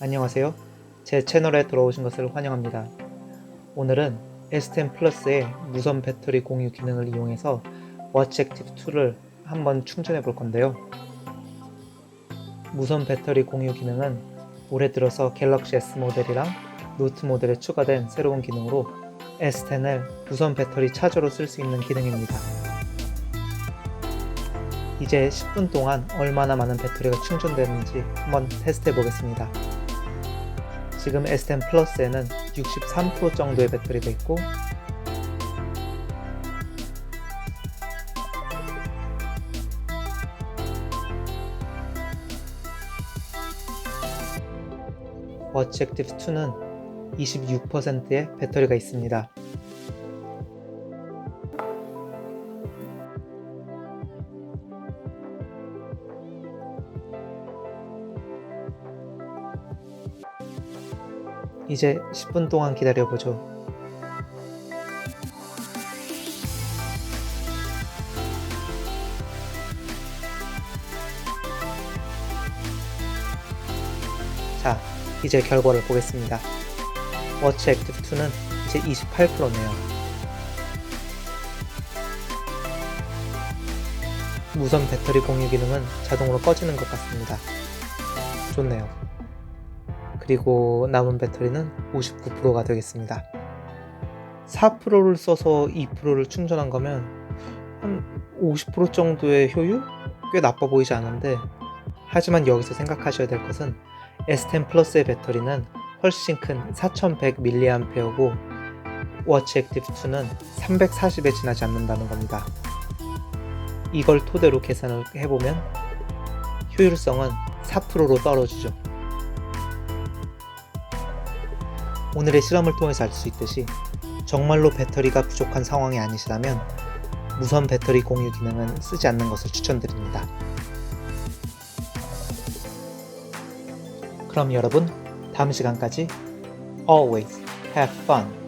안녕하세요. 제 채널에 돌아오신 것을 환영합니다. 오늘은 S10 플러스의 무선 배터리 공유 기능을 이용해서 워치 액티브 2를 한번 충전해 볼 건데요. 무선 배터리 공유 기능은 올해 들어서 갤럭시 S 모델이랑 노트 모델에 추가된 새로운 기능으로 S10을 무선 배터리 차저로 쓸 수 있는 기능입니다. 이제 10분 동안 얼마나 많은 배터리가 충전되는지 한번 테스트 해 보겠습니다. 지금 S10 플러스에는 63% 정도의 배터리가 있고 워치 액티브 2는 26%의 배터리가 있습니다. 이제 10분 동안 기다려보죠. 자, 이제 결과를 보겠습니다. 워치 액티브 2는 이제 28%네요. 무선 배터리 공유 기능은 자동으로 꺼지는 것 같습니다. 좋네요. 그리고 남은 배터리는 59%가 되겠습니다. 4%를 써서 2%를 충전한 거면 한 50% 정도의 효율? 꽤 나빠 보이지 않은데 하지만 여기서 생각하셔야 될 것은 S10 플러스의 배터리는 훨씬 큰 4100mAh고 워치 액티브 2는 340에 지나지 않는다는 겁니다. 이걸 토대로 계산을 해보면 효율성은 4%로 떨어지죠. 오늘의 실험을 통해서 알 수 있듯이 정말로 배터리가 부족한 상황이 아니시라면 무선 배터리 공유 기능은 쓰지 않는 것을 추천드립니다. 그럼 여러분, 다음 시간까지 always have fun.